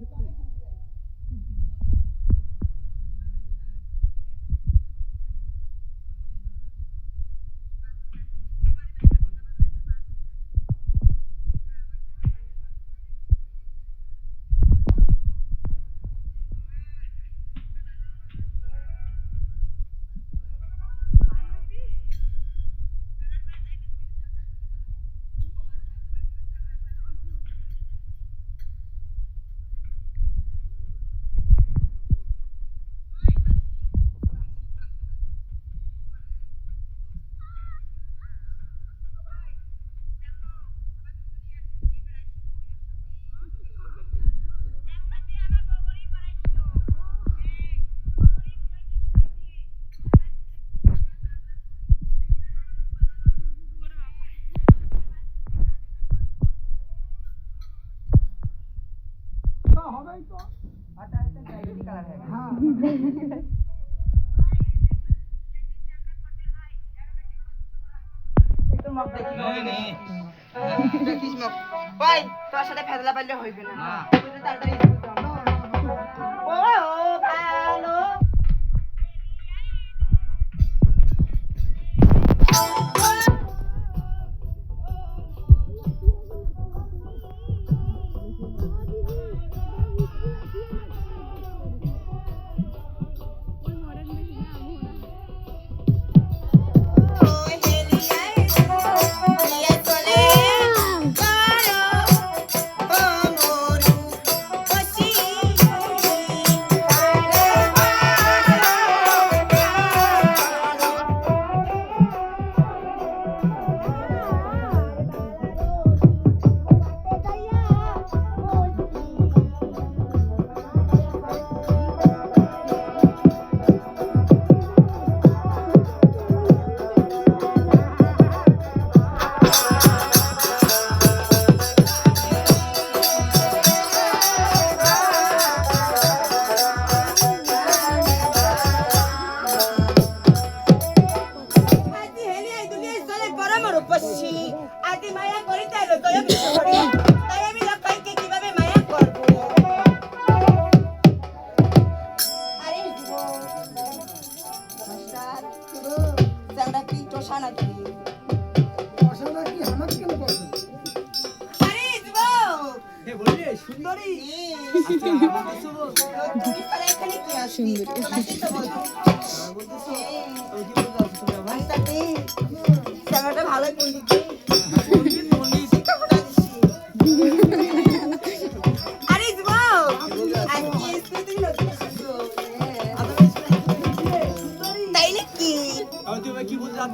the দেখিস মুখ ওই তোর সাথে ফেদলা পারলে হইবে না। তাড়াতাড়ি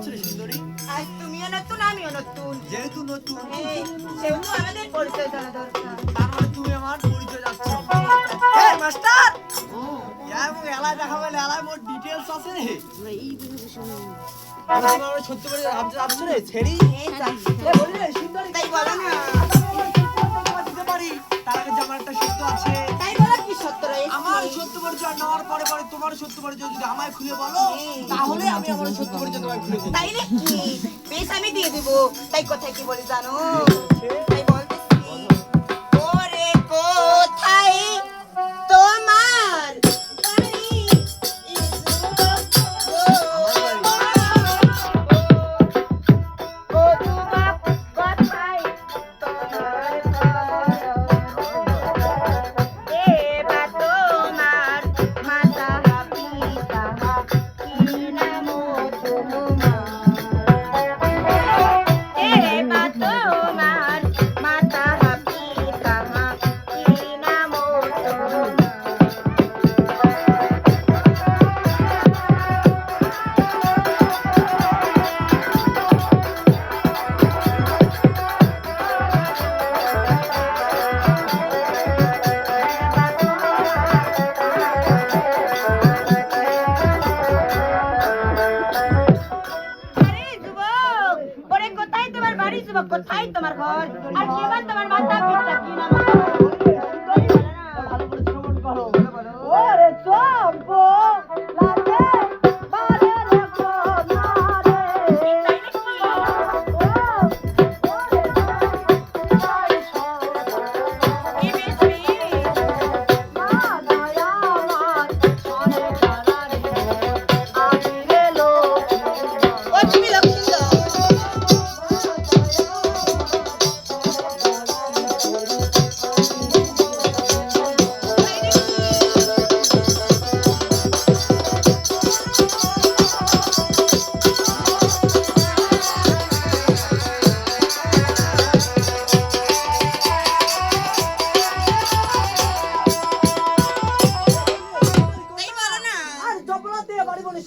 রে সুন্দরী? আজ তুমিও নতুন আমিও নতুন। যেহেতু নতুন। সেহেতু আমাদের পরিচয় জানা দরকার মাস্টার। এবং এলায় দেখা বলে এলায় মোট ডিটেলস আছে সত্যি করে ভাবতে যাচ্ছ রে ছেড়ি। বলি রে সুন্দরী তাই বলো না। পারি পরে পরে তোমার সত্য পরিচয় যদি আমায় খুলে বলো তাহলে আমি আমার সত্য পরিচয় তোমায় খুলে বলব। তাই নাকি? বেশ আমি দিয়ে দিব। তাই কোথায় কি বলি জানো?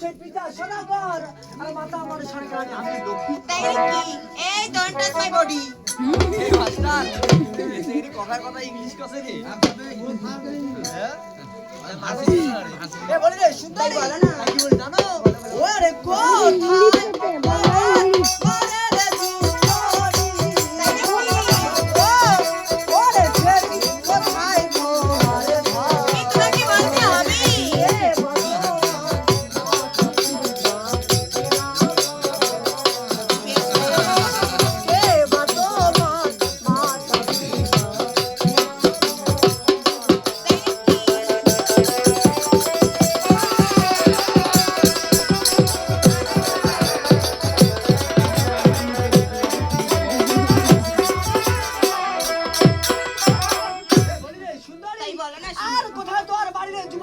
সেই পিতা সোনাবার আর মাতা আমার সরকার আমি তাই কি এই ডোন্ট টাচ মাই বডি। এই মাস্টার এই কথার কথা ইংলিশ কসে রে হ্যাঁ এ বলি রে শুনতে পারে না। কি বলি জানো ওরে কোথায়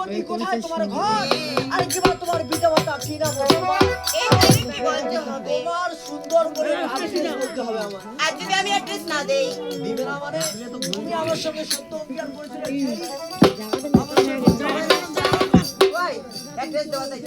বাড়ি কোথায় তোমার ঘর আরে কি বল তোমার বিটা মাতা কি না তোমার সুন্দর করে আদেশ করতে হবে আমার আর যদি আমি অ্যাড্রেস না দেই দিবে না মানে তুমি আমার সঙ্গে সত্য অঙ্গীকার করেছিলে ওই অ্যাড্রেস দেওয়া তাই